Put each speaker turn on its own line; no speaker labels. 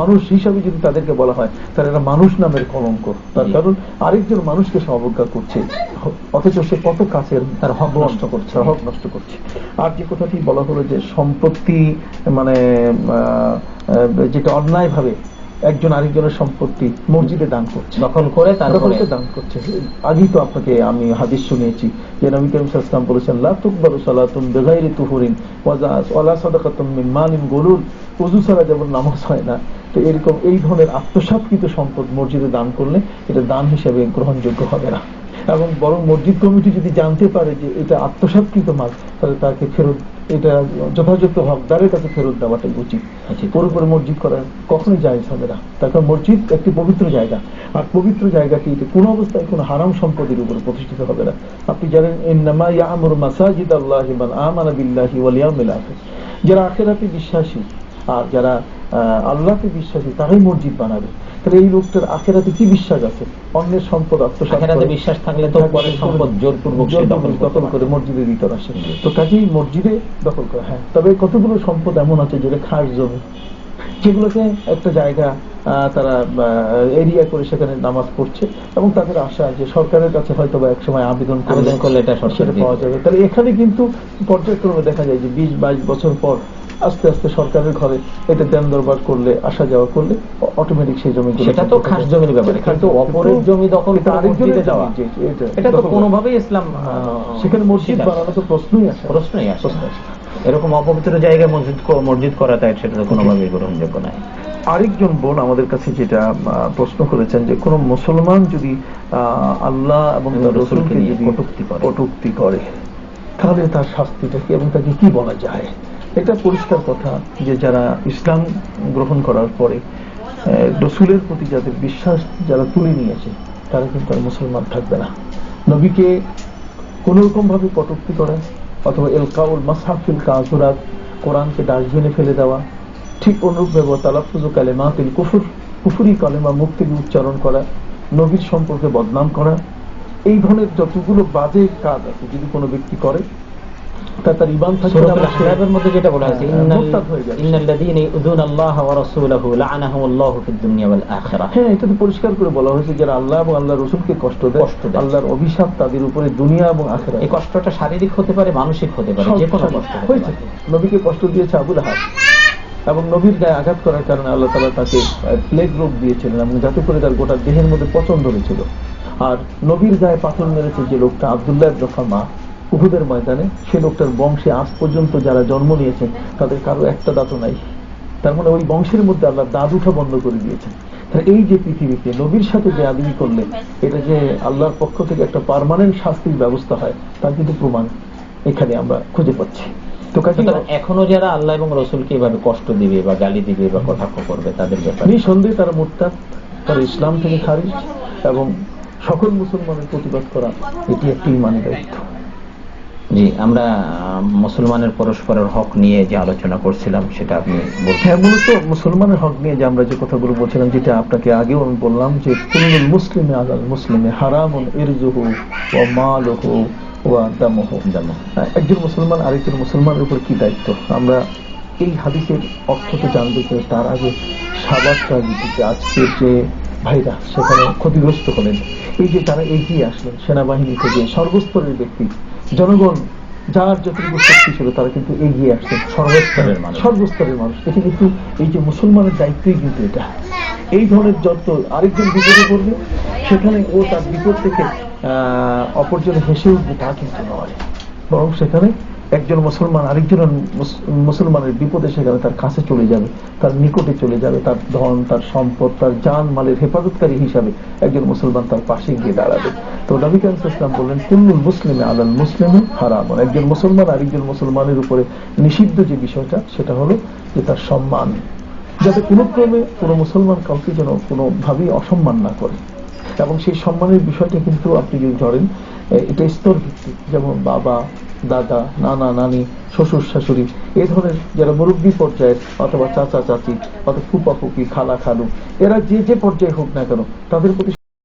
মানুষ হিসাবে যদি তাদেরকে বলা হয় তাহলে এরা মানুষ নামের কলঙ্ক। তার কারণ আরেকজন মানুষকে সে অবজ্ঞা করছে অথচ সে কত কাছের
তার হক নষ্ট করছে।
হক নষ্ট করছে। আর যে কথাটি বলা হলো যে সম্পত্তি মানে যেটা অন্যায় ভাবে একজন আরেকজনের সম্পত্তি মসজিদে দান করছে।
দখল করে তারপরে
তারপরে দান করছে। আগেই তো আপনাকে আমি হাদিস শুনিয়েছি যে নবী করিম ওয়াসাল্লাম বলেছেন লা তুকবালু সালাতুন বিগাইরি তুহুরিন ওয়া ওয়ালা সাদাকাতুন মিন মালিন গুলুল। ওযু ছাড়া যেমন নামাজ হয় না তো এরকম এই ধরনের আত্মসাৎকৃত সম্পদ মসজিদে দান করলে এটা দান হিসেবে গ্রহণযোগ্য হবে না। এবং বরং মসজিদ কমিটি যদি জানতে পারে যে এটা আত্মসাৎকৃত মাল তাহলে তাকে ফেরত এটা যথাযথ হকদারের কাছে ফেরত দেওয়াটাই উচিত।
উচিত।
পুরোপুরি মসজিদ করা কখনোই জায়েজ হবে না। তার কারণ মসজিদ একটি পবিত্র জায়গা আর পবিত্র জায়গাটি এটা কোনো অবস্থায় কোনো হারাম সম্পদের উপর প্রতিষ্ঠিত হবে না। আপনি জানেন ইন্নামা ইয়ামুর মাসাজিদ আল্লাহি মান আমানা বিল্লাহি ওয়াল ইয়াউমিল আখির। যারা আখেরাতে বিশ্বাসী আর যারা আহ, আল্লাহকে বিশ্বাসী তারাই মসজিদ বানাবে। তাহলে এই লোকটার আখেরাতে কি বিশ্বাস আছে? অন্যের সম্পদ করে-
বিশ্বাস থাকলে তো পরের সম্পদ জোরপূর্বক দখল।
করে মসজিদে ভিতর আসে। তো কাজেই মসজিদে দখল করে হ্যাঁ। তবে কতগুলো সম্পদ এমন আছে যেটা খাস জমি? যেগুলোকে একটা জায়গা আহ, তারা এরিয়া করে সেখানে নামাজ পড়ছে এবং তাদের আশা যে সরকারের কাছে হয়তো বা একসময় আবেদন করলে
এটা
সেটা পাওয়া যাবে। তাহলে এখানে কিন্তু পর্যায়ক্রমে দেখা যায় যে বিশ বাইশ বছর পর আস্তে আস্তে সরকারের ঘরে এটা দেন দরবার করলে আসা যাওয়া করলে অটোমেটিক সেই জমি
সেটা তো খাস জমির ব্যাপারে। কিন্তু অপরের জমি দখল মসজিদে যাওয়া। এটা তো কোনোভাবেই ইসলাম
সেখানে মসজিদ
স্বীকার-
বানানো তো প্রশ্নই আসে।
প্রশ্নই আসে। এরকম অপবিত্র জায়গায় মসজিদ মসজিদ করা তাই সেটা তো কোনোভাবেই গ্রহণযোগ্য নয়।
আরেকজন বোন আমাদের কাছে যেটা প্রশ্ন করেছেন যে কোন মুসলমান যদি আহ, আল্লাহ এবং
রসুলকে নিয়ে
যদি
কটূক্তি করে।
কটূক্তি করে তাহলে তার শাস্তিটা কি এবং তাকে কি বলা যায়? এটা পরিষ্কার কথা যে যারা ইসলাম গ্রহণ করার পরে রসুলের প্রতি যাদের বিশ্বাস যারা তুলে নিয়েছে, তারা কিন্তু আর মুসলমান থাকবে না। নবীকে কোন রকম ভাবে কটূক্তি করা, অথবা এলকাউল মাসাফিল কাজুরাত, কোরআনকে ডাস্টবিনে ফেলে দেওয়া, ঠিক অনুরূপ ভাবে তালাফুজ কালেমা তিল কুফুর, কুফুরি কালেমা থেকে উচ্চারণ করা, নবীর সম্পর্কে বদনাম করা, এই ধরনের যতগুলো বাজে কাজ আছে, যদি কোনো ব্যক্তি করে তার ইমান
সূরাতুল আহজাবের মধ্যে যেটা বলা
যাবে।
ইন্নাল্লাযীনা ইউযুনা আল্লাহ ওয়া রাসূলাহু লা'আনাহুমুল্লাহু ফিদ দুনিয়া ওয়াল আখিরাহ।
হ্যাঁ এটা তো পরিষ্কার করে বলা হয়েছে যারা আল্লাহ এবং আল্লাহ রসুলকে কষ্ট দেয়। আল্লাহর অভিশাপ তাদের উপরে দুনিয়া এবং আখেরা
এই কষ্টটা শারীরিক হতে পারে মানসিক হতে পারে যে কোনো কষ্ট
হয়েছে। নবীকে কষ্ট দিয়েছে আবুল হাস এবং নবীর গায়ে আঘাত করার কারণে আল্লাহ তালা তাকে প্লেগ রোগ দিয়েছিলেন এবং যাতে করে তার গোটা দেহের মধ্যে পচন ধরেছিল। আর নবীর গায়ে পাথর মেরেছে যে লোকটা আবদুল্লাহ রফা উহুদের ময়দানে সে লোকটার বংশে আজ পর্যন্ত যারা জন্ম নিয়েছেন তাদের কারও একটা দাঁতও নাই। তার মানে ওই বংশের মধ্যে আল্লাহ দাঁত উঠা বন্ধ করে দিয়েছেন। এই যে পৃথিবীতে নবীর সাথে যে আদমি করলে এটা যে আল্লাহর পক্ষ থেকে একটা পার্মানেন্ট শাস্তির ব্যবস্থা হয় তার কিন্তু প্রমাণ এখানে আমরা খুঁজে পাচ্ছি। তো
এখনও যারা আল্লাহ এবং রসুলকে এভাবে কষ্ট দিবে বা গালি দিবে বা কটাক্ষ করবে তাদের ব্যাপারে
নিঃসন্দেহে তারা মোরতাদ তারা ইসলাম থেকে খারিজ এবং সকল মুসলমানের প্রতিবাদ করা এটি একটি ইমানি দায়িত্ব।
জি আমরা মুসলমানের পরস্পরের হক নিয়ে যে আলোচনা করছিলাম সেটা আপনি
হ্যাঁ মূলত মুসলমানের হক নিয়ে যে আমরা যে কথাগুলো বলছিলাম যেটা আপনাকে আগেও আমি বললাম যে কোন মুসলিমে আলাল মুসলিমে হারাম হারামুন ইরজুহু ওয়া মালুহু ওয়া দামুহু। হ্যাঁ, একজন মুসলমান আরেকজন মুসলমানের উপর কি দায়িত্ব? আমরা এই হাদিসের অর্থ তো জানতে চাই তার আগে সাবাস রাজনীতিতে আজকের যে ভাইরা সেখানে ক্ষতিগ্রস্ত হলেন এই যে তারা এগিয়ে আসলেন সেনাবাহিনী থেকে সর্বস্তরের ব্যক্তি জনগণ যার যতটুকু শক্তি ছিল তারা কিন্তু এগিয়ে আসছে।
সর্বস্তরের মানুষ।
সর্বস্তরের মানুষ। এটা কিন্তু এই যে মুসলমানের দায়িত্বই কিন্তু এটা। এই ধরনের যত আরেকজন বিপদে পড়বে সেখানে ও তার বিপদ থেকে আহ, অপরজনে হেসে উঠবে তা কিন্তু নয়। বরং সেখানে একজন মুসলমান আরেকজন মুসলমানের বিপদে সেখানে তার কাছে চলে যাবে, তার নিকটে চলে যাবে, তার ধন, তার সম্পদ, তার জান মালের হেফাজতকারী হিসাবে একজন মুসলমান তার পাশে গিয়ে দাঁড়াবে। তো নবী কালাম ইসলাম বললেন, কুল্লুল মুসলিমে আলাল মুসলিমে হারাম একজন মুসলমান আরেকজন মুসলমানের উপরে নিষিদ্ধ যে বিষয়টা, সেটা হলো যে তার সম্মান। যাতে কোনো ক্রমে কোনো মুসলমান কাউকে যেন কোনোভাবেই অসম্মান না করে। এবং সেই সম্মানের বিষয়টা কিন্তু আপনি যদি ধরেন এটা স্তর ভিত্তিক যেমন বাবা দাদা, নানা, নানি, শ্বশুর, শাশুড়ি, এ ধরনের যারা মুরব্বী পর্যায়ের অথবা চাচা, চাচি, অথবা ফুপা ফুপি খালা খালু এরা যে যে পর্যায়ে হোক না কেন, তাদের প্রতি